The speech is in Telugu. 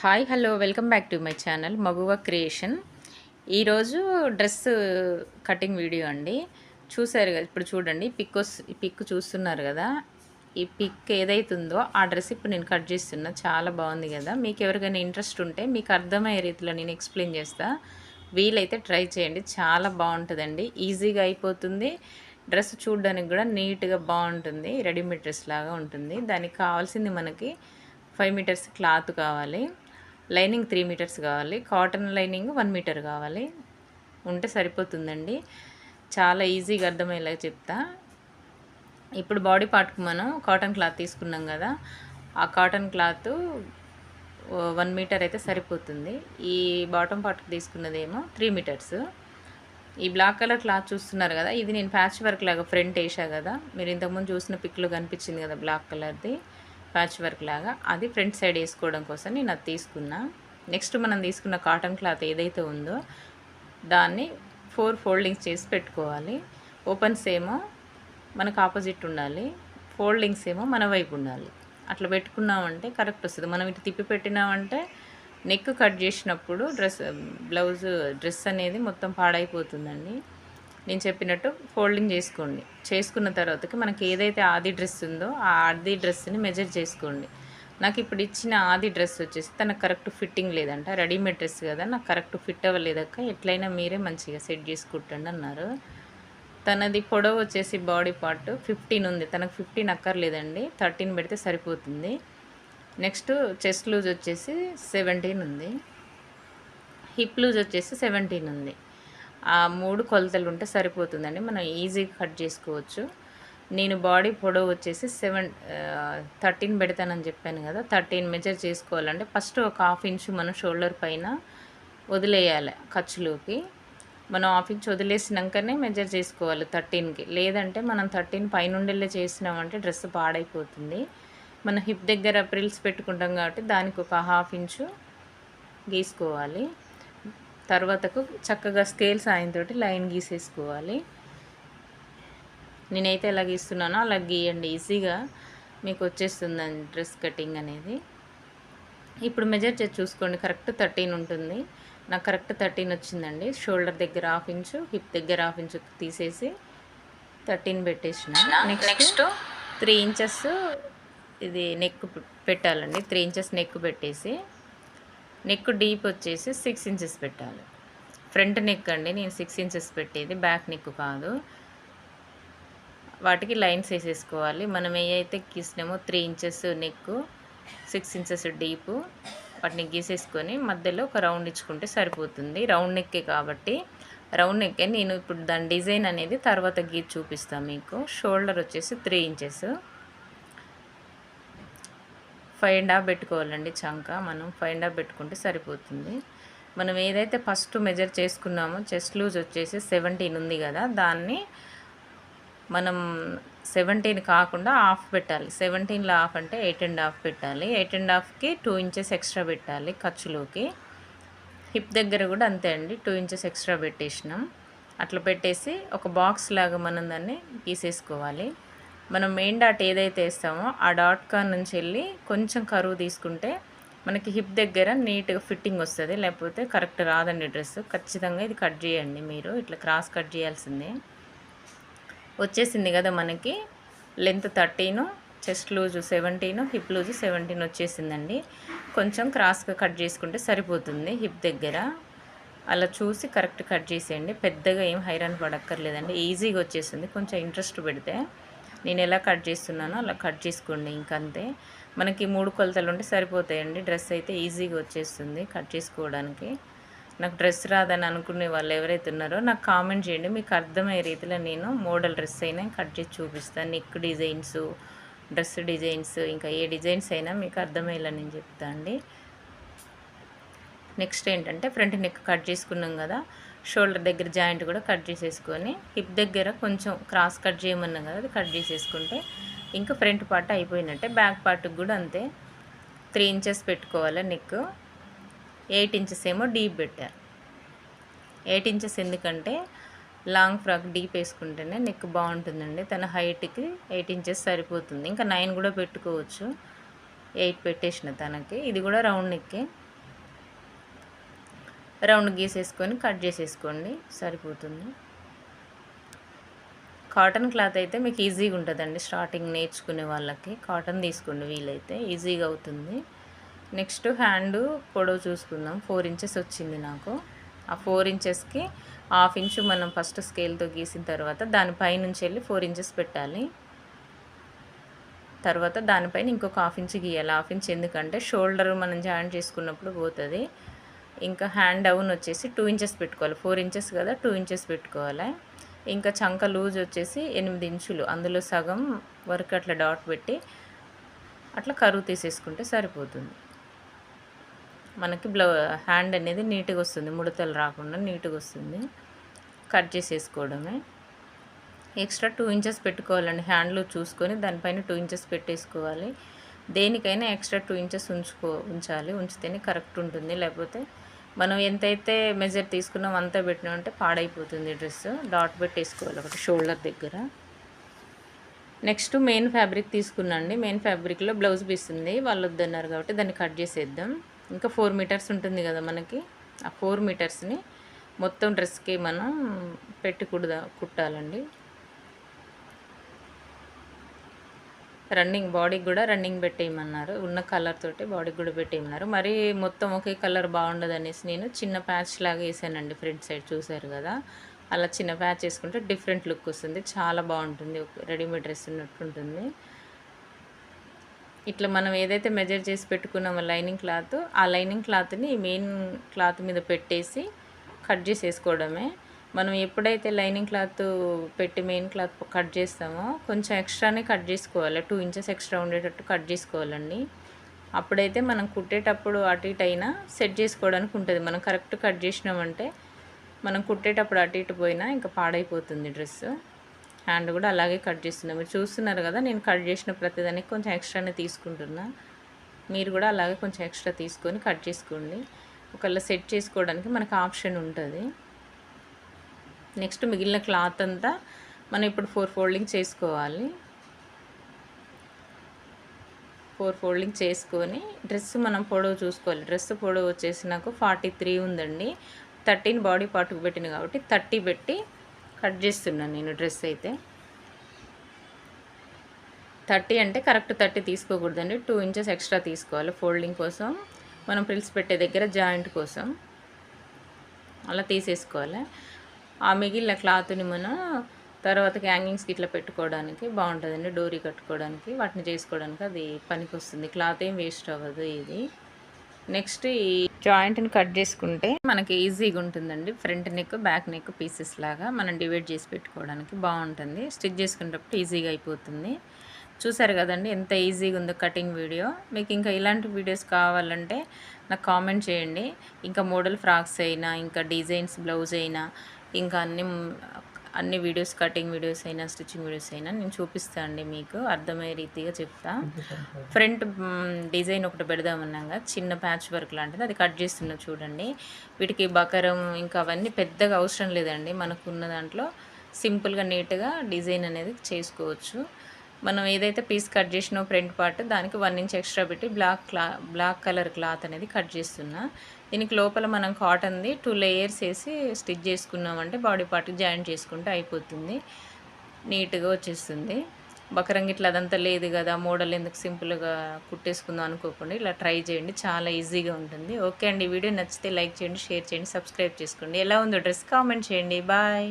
Hi hello welcome back to my channel Maguva creation. ఈరోజు డ్రెస్ కటింగ్ వీడియో అండి. చూసారు కదా ఇప్పుడు చూడండి పిక్ ఈ పిక్ చూస్తున్నారు కదా. ఈ పిక్ ఏదైతుందో ఆ డ్రెస్ ఇప్పుడు నేను కట్ చేస్తున్నా చాలా బాగుంది కదా. మీకు ఎవరికైనా ఇంట్రెస్ట్ ఉంటే మీకు అర్థమయ్యే రీతిలో నేను ఎక్స్ప్లెయిన్ చేస్తా. వీలైతే ట్రై చేయండి చాలా బాగుంటుందండి. ఈజీగా అయిపోతుంది. డ్రెస్ చూడడానికి కూడా నీట్గా బాగుంటుంది రెడీమేడ్ డ్రెస్ లాగా ఉంటుంది. దానికి కావాల్సింది మనకి ఫైవ్ మీటర్స్ క్లాత్ కావాలి. లైనింగ్ త్రీ మీటర్స్ కావాలి. కాటన్ లైనింగ్ వన్ మీటర్ కావాలి. ఉంటే సరిపోతుందండి. చాలా ఈజీగా అర్థమయ్యేలాగా చెప్తా. ఇప్పుడు బాడీ పార్ట్కి మనం కాటన్ క్లాత్ తీసుకున్నాం కదా ఆ కాటన్ క్లాత్ వన్ మీటర్ అయితే సరిపోతుంది. ఈ బాటమ్ పార్ట్కి తీసుకున్నదేమో త్రీ మీటర్స్. ఈ బ్లాక్ కలర్ క్లాత్ చూస్తున్నారు కదా ఇది నేను ప్యాచ్ వర్క్ లాగా ఫ్రంట్ వేసా కదా. మీరు ఇంతకుముందు చూసిన పిక్లో కనిపించింది కదా బ్లాక్ కలర్ది. ప్యాచ్ వర్క్ లాగా. అది ఫ్రంట్ సైడ్ వేసుకోవడం కోసం నేను అది తీసుకున్నా. నెక్స్ట్ మనం తీసుకున్న కాటన్ క్లాత్ ఏదైతే ఉందో దాన్ని ఫోర్ ఫోల్డింగ్స్ చేసి పెట్టుకోవాలి. ఓపెన్స్ ఏమో మనకు ఆపోజిట్ ఉండాలి. ఫోల్డింగ్స్ ఏమో మన వైపు ఉండాలి. అట్లా పెట్టుకున్నామంటే కరెక్ట్ వస్తుంది. మనం ఇటు తిప్పి పెట్టినామంటే నెక్ కట్ చేసినప్పుడు డ్రెస్ బ్లౌజ్ డ్రెస్ అనేది మొత్తం పాడైపోతుందండి. నేను చెప్పినట్టు ఫోల్డింగ్ చేసుకోండి. చేసుకున్న తర్వాతకి మనకి ఏదైతే ఆది డ్రెస్ ఉందో ఆ ఆది డ్రెస్ని మెజర్ చేసుకోండి. నాకు ఇప్పుడు ఇచ్చిన ఆది డ్రెస్ వచ్చేసి తనకు కరెక్ట్ ఫిట్టింగ్ లేదంట. రెడీమేడ్ డ్రెస్ కదా నాకు కరెక్ట్ ఫిట్ అవ్వలేదక్క. ఎట్లయినా మీరే మంచిగా సెట్ చేసుకుంటండి అన్నారు. తనది పొడవు వచ్చేసి బాడీ పార్ట్ ఫిఫ్టీన్ ఉంది. తనకు ఫిఫ్టీన్ అక్కర్లేదండి. థర్టీన్ పెడితే సరిపోతుంది. నెక్స్ట్ చెస్ట్ లూజ్ వచ్చేసి సెవెంటీన్ ఉంది. హిప్ లూజ్ వచ్చేసి సెవెంటీన్ ఉంది. ఆ మూడు కొలతలు ఉంటే సరిపోతుందండి. మనం ఈజీగా కట్ చేసుకోవచ్చు. నేను బాడీ పొడవు వచ్చేసి సెవెన్ థర్టీన్ పెడతానని చెప్పాను కదా థర్టీన్ మెజర్ చేసుకోవాలంటే ఫస్ట్ ఒక హాఫ్ ఇంచు మనం షోల్డర్ పైన వదిలేయాలి ఖర్చులోకి. మనం హాఫ్ ఇంచ్ వదిలేసినాకనే మెజర్ చేసుకోవాలి థర్టీన్కి. లేదంటే మనం థర్టీన్ పైనుండెళ్ళే చేసినామంటే డ్రెస్ పాడైపోతుంది. మన హిప్ దగ్గర ప్రిల్స్ పెట్టుకుంటాం కాబట్టి దానికి ఒక హాఫ్ ఇంచు గీసుకోవాలి. తర్వాతకు చక్కగా స్కేల్ సాయంతో లైన్ గీసేసుకోవాలి. నేనైతే ఎలా గీస్తున్నానో అలా గీయండి ఈజీగా మీకు వచ్చేస్తుందండి డ్రెస్ కటింగ్ అనేది. ఇప్పుడు మెజర్ చేసి చూసుకోండి కరెక్ట్ థర్టీన్ ఉంటుంది. నాకు కరెక్ట్ థర్టీన్ వచ్చిందండి. షోల్డర్ దగ్గర హాఫ్ ఇంచు హిప్ దగ్గర హాఫ్ ఇంచు తీసేసి థర్టీన్ పెట్టేసిన. నెక్స్ట్ త్రీ ఇంచెస్ ఇది నెక్ పెట్టాలండి. త్రీ ఇంచెస్ నెక్ పెట్టేసి నెక్ డీప్ వచ్చేసి సిక్స్ ఇంచెస్ పెట్టాలి. ఫ్రంట్ నెక్ అండి నేను సిక్స్ ఇంచెస్ పెట్టేది బ్యాక్ నెక్ కాదు. వాటికి లైన్స్ వేసేసుకోవాలి. మనం ఏవైతే గీసినామో three inches neck six inches deep వాటిని గీసేసుకొని మధ్యలో ఒక రౌండ్ ఇచ్చుకుంటే సరిపోతుంది. రౌండ్ నెక్కే కాబట్టి రౌండ్ నెక్కే నేను ఇప్పుడు దాని డిజైన్ అనేది తర్వాత గీసి చూపిస్తాను మీకు. షోల్డర్ వచ్చేసి three inches. Five and half పెట్టుకోవాలండి చంక. మనం ఫైవ్ అండ్ హాఫ్ పెట్టుకుంటే సరిపోతుంది. మనం ఏదైతే ఫస్ట్ మెజర్ చేసుకున్నామో చెస్ట్ లూజ్ వచ్చేసి సెవెంటీన్ ఉంది కదా దాన్ని మనం సెవెంటీన్ కాకుండా హాఫ్ పెట్టాలి. సెవెంటీన్లో హాఫ్ అంటే ఎయిట్ అండ్ హాఫ్ పెట్టాలి. ఎయిట్ అండ్ హాఫ్కి టూ ఇంచెస్ ఎక్స్ట్రా పెట్టాలి ఖర్చులోకి. హిప్ దగ్గర కూడా అంతే అండి టూ ఇంచెస్ ఎక్స్ట్రా పెట్టేసినాం. అట్లా పెట్టేసి ఒక బాక్స్ లాగా మనం దాన్ని తీసేసుకోవాలి మనం మెయిన్ డాట్ ఏదైతే వేస్తామో ఆ డాట్ కాన్ నుంచి వెళ్ళి కొంచెం కరువు తీసుకుంటే మనకి హిప్ దగ్గర నీట్గా ఫిట్టింగ్ వస్తుంది. లేకపోతే కరెక్ట్ రాదండి డ్రెస్. ఖచ్చితంగా ఇది కట్ చేయండి మీరు. ఇట్లా క్రాస్ కట్ చేయాల్సిందే. వచ్చేసింది కదా మనకి length thirteen chest loose seventeen hip loose seventeen వచ్చేసిందండి. కొంచెం క్రాస్గా కట్ చేసుకుంటే సరిపోతుంది హిప్ దగ్గర. అలా చూసి కరెక్ట్ కట్ చేసేయండి. పెద్దగా ఏం హైరాన్ పడక్కర్లేదండి. ఈజీగా వచ్చేసింది. కొంచెం ఇంట్రెస్ట్ పెడితే. నేను ఎలా కట్ చేస్తున్నానో అలా కట్ చేసుకోండి ఇంకంతే. మనకి మూడు కొలతలు ఉంటే సరిపోతాయండి. డ్రెస్ అయితే ఈజీగా వచ్చేస్తుంది కట్ చేసుకోవడానికి. నాకు డ్రెస్ రాదని అనుకునే వాళ్ళు ఎవరైతే ఉన్నారో నాకు కామెంట్ చేయండి. మీకు అర్థమయ్యే రీతిలో నేను మోడల్ డ్రెస్ అయినా కట్ చేసి చూపిస్తాను. నెక్ డిజైన్స్ డ్రెస్ డిజైన్స్ ఇంకా ఏ డిజైన్స్ అయినా మీకు అర్థమయ్యేలా నేను చెప్తాను అండి నెక్స్ట్ ఏంటంటే ఫ్రంట్ నెక్ కట్ చేసుకున్నాం కదా షోల్డర్ దగ్గర జాయింట్ కూడా కట్ చేసేసుకొని హిప్ దగ్గర కొంచెం క్రాస్ కట్ చేయమన్నాం కదా అది కట్ చేసేసుకుంటే ఇంకా ఫ్రంట్ పార్ట్ అయిపోయినట్టే బ్యాక్ పార్ట్కి కూడా అంతే. త్రీ ఇంచెస్ పెట్టుకోవాలి నెక్ ఎయిట్ ఇంచెస్ ఏమో డీప్ పెట్టారు ఎయిట్ ఇంచెస్ ఎందుకంటే లాంగ్ ఫ్రాక్ డీప్ వేసుకుంటేనే నెక్ బాగుంటుందండి తన హైట్కి ఎయిట్ ఇంచెస్ సరిపోతుంది. ఇంకా నైన్ కూడా పెట్టుకోవచ్చు ఎయిట్ పెట్టేసిన తనకి ఇది కూడా రౌండ్ నెక్కే. రౌండ్ గీసేసుకొని కట్ చేసేసుకోండి. సరిపోతుంది. కాటన్ క్లాత్ అయితే మీకు ఈజీగా ఉంటుందండి. స్టార్టింగ్ నేర్చుకునే వాళ్ళకి కాటన్ తీసుకోండి వీలైతే ఈజీగా అవుతుంది. నెక్స్ట్ హ్యాండ్ పొడవు చూసుకుందాం. ఫోర్ ఇంచెస్ వచ్చింది నాకు. ఆ ఫోర్ ఇంచెస్కి హాఫ్ ఇంచు మనం ఫస్ట్ స్కేల్తో గీసిన తర్వాత దానిపై నుంచి వెళ్ళి ఫోర్ ఇంచెస్ పెట్టాలి. తర్వాత దానిపైన ఇంకొక హాఫ్ ఇంచ్ గీయాలి. హాఫ్ ఇంచ్ ఎందుకంటే షోల్డర్ మనం జాయిన్ చేసుకున్నప్పుడు పోతుంది. ఇంకా హ్యాండ్ డౌన్ వచ్చేసి టూ ఇంచెస్ పెట్టుకోవాలి. ఫోర్ ఇంచెస్ కదా టూ ఇంచెస్ పెట్టుకోవాలి. ఇంకా చంక లూజ్ వచ్చేసి ఎనిమిది ఇంచులు. అందులో సగం వరకు అట్లా డాట్ పెట్టి అట్లా కరువు తీసేసుకుంటే సరిపోతుంది. మనకి బ్లౌ హ్యాండ్ అనేది నీట్గా వస్తుంది. ముడతలు రాకుండా నీట్గా వస్తుంది. కట్ చేసేసుకోవడమే. ఎక్స్ట్రా టూ ఇంచెస్ పెట్టుకోవాలండి. హ్యాండ్లో చూసుకొని దానిపైన టూ ఇంచెస్ పెట్టేసుకోవాలి. దేనికైనా ఎక్స్ట్రా టూ ఇంచెస్ ఉంచుకో ఉంచాలి. ఉంచితేనే కరెక్ట్ ఉంటుంది. లేకపోతే మనం ఎంతైతే మెజర్ తీసుకున్నాం అంతా పెట్టినామంటే పాడైపోతుంది డ్రెస్. డాట్ పెట్టేసుకోవాలి ఒకటి షోల్డర్ దగ్గర. నెక్స్ట్ మెయిన్ ఫ్యాబ్రిక్ తీసుకున్నాండి మెయిన్ ఫ్యాబ్రిక్లో బ్లౌజ్ పీస్ ఉంది. వాళ్ళు వద్దన్నారు కాబట్టి దాన్ని కట్ చేసేద్దాం. ఇంకా ఫోర్ మీటర్స్ ఉంటుంది కదా మనకి. ఆ ఫోర్ మీటర్స్ని మొత్తం డ్రెస్కి మనం పెట్టి కుడదా కుట్టాలండి. రన్నింగ్ బాడీకి కూడా రన్నింగ్ పెట్టేయమన్నారు. ఉన్న కలర్ తోటి బాడీకి కూడా పెట్టేయమన్నారు. మరి మొత్తం ఒకే కలర్ బాగుండదు అనేసి నేను చిన్న ప్యాచ్ లాగా వేసానండి ఫ్రంట్ సైడ్ చూసారు కదా. అలా చిన్న ప్యాచ్ వేసుకుంటే డిఫరెంట్ లుక్ వస్తుంది. చాలా బాగుంటుంది. రెడీమేడ్ డ్రెస్ ఉన్నట్టు ఉంటుంది. ఇట్లా మనం ఏదైతే మెజర్ చేసి పెట్టుకున్నామో లైనింగ్ క్లాత్ ఆ లైనింగ్ క్లాత్ని మెయిన్ క్లాత్ మీద పెట్టేసి కట్ చేసేసుకోవడమే. మనం ఎప్పుడైతే లైనింగ్ క్లాత్ పెట్టి మెయిన్ క్లాత్ కట్ చేస్తామో కొంచెం ఎక్స్ట్రానే కట్ చేసుకోవాలి. టూ ఇంచెస్ ఎక్స్ట్రా ఉండేటట్టు కట్ చేసుకోవాలండి. అప్పుడైతే మనం కుట్టేటప్పుడు అటు ఇటు అయినా సెట్ చేసుకోవడానికి ఉంటుంది. మనం కరెక్ట్ కట్ చేసినామంటే మనం కుట్టేటప్పుడు అటు ఇటు పోయినా ఇంకా పాడైపోతుంది డ్రెస్. హ్యాండ్ కూడా అలాగే కట్ చేస్తున్నాం. మీరు చూస్తున్నారు కదా నేను కట్ చేసిన ప్రతిదానికి కొంచెం ఎక్స్ట్రానే తీసుకుంటున్నా. మీరు కూడా అలాగే కొంచెం ఎక్స్ట్రా తీసుకొని కట్ చేసుకోండి. ఒకవేళ సెట్ చేసుకోవడానికి మనకు ఆప్షన్ ఉంటుంది. నెక్స్ట్ మిగిలిన క్లాత్ అంతా మనం ఇప్పుడు ఫోర్ ఫోల్డింగ్ చేసుకోవాలి. ఫోర్ ఫోల్డింగ్ చేసుకొని డ్రెస్ మనం పొడవు చూసుకోవాలి. డ్రెస్ పొడవు వచ్చేసి నాకు ఫార్టీ త్రీ ఉందండి. థర్టీన్ బాడీ పార్ట్కి పెట్టిన కాబట్టి థర్టీ పెట్టి కట్ చేస్తున్నాను నేను డ్రెస్ అయితే. థర్టీ అంటే కరెక్ట్ థర్టీ తీసుకోకూడదండి. టూ ఇంచెస్ ఎక్స్ట్రా తీసుకోవాలి ఫోల్డింగ్ కోసం. మనం ప్రిల్స్ పెట్టే దగ్గర జాయింట్ కోసం. అలా తీసేసుకోవాలి. ఆ మిగిలిన క్లాత్ని మనం తర్వాత హ్యాంగింగ్స్కి ఇట్లా పెట్టుకోవడానికి బాగుంటుందండి. డోరీ కట్టుకోవడానికి వాటిని చేసుకోవడానికి అది పనికి వస్తుంది క్లాత్ ఏం వేస్ట్ అవ్వదు ఇది. నెక్స్ట్ ఈ జాయింట్ని కట్ చేసుకుంటే మనకి ఈజీగా ఉంటుందండి. Front neck back neck pieces లాగా మనం డివైడ్ చేసి పెట్టుకోవడానికి బాగుంటుంది. స్టిచ్ చేసుకునేటప్పుడు ఈజీగా అయిపోతుంది. చూసారు కదండి ఎంత ఈజీగా ఉందో కటింగ్ వీడియో. మీకు ఇంకా ఇలాంటి వీడియోస్ కావాలంటే నాకు కామెంట్ చేయండి. ఇంకా మోడల్ ఫ్రాక్స్ అయినా ఇంకా డిజైన్స్ బ్లౌజ్ అయినా ఇంకా అన్ని అన్ని వీడియోస్ కటింగ్ వీడియోస్ అయినా స్టిచ్చింగ్ వీడియోస్ అయినా నేను చూపిస్తాను అండి మీకు. అర్థమయ్యే రీతిగా చెప్తా. ఫ్రంట్ డిజైన్ ఒకటి పెడదామన్నాగా చిన్న ప్యాచ్ వర్క్ లాంటిది. అది కట్ చేస్తున్నా చూడండి. వీటికి బకరం ఇంకా అవన్నీ పెద్దగా అవసరం లేదండి. మనకున్న దాంట్లో సింపుల్గా నీట్గా డిజైన్ అనేది చేసుకోవచ్చు. మనం ఏదైతే పీస్ కట్ చేసినో ఫ్రంట్ పార్ట్ దానికి వన్ ఇంచ్ ఎక్స్ట్రా పెట్టి బ్లాక్ క్లా బ్లాక్ కలర్ క్లాత్ అనేది కట్ చేస్తున్నా. దీనికి లోపల మనం కాటన్ది టూ లేయర్స్ వేసి స్టిచ్ చేసుకున్నామంటే బాడీ పార్ట్ జాయింట్ చేసుకుంటే అయిపోతుంది. నీట్గా వచ్చేస్తుంది. బకరంగి ఇట్లా అదంతా లేదు కదా మోడల్ ఎందుకు సింపుల్గా కుట్టేసుకుందాం అనుకోకుండా. ఇలా ట్రై చేయండి చాలా ఈజీగా ఉంటుంది. ఓకే అండి వీడియో నచ్చితే లైక్ చేయండి షేర్ చేయండి సబ్స్క్రైబ్ చేసుకోండి. ఎలా ఉందో డ్రెస్ కామెంట్ చేయండి. బాయ్.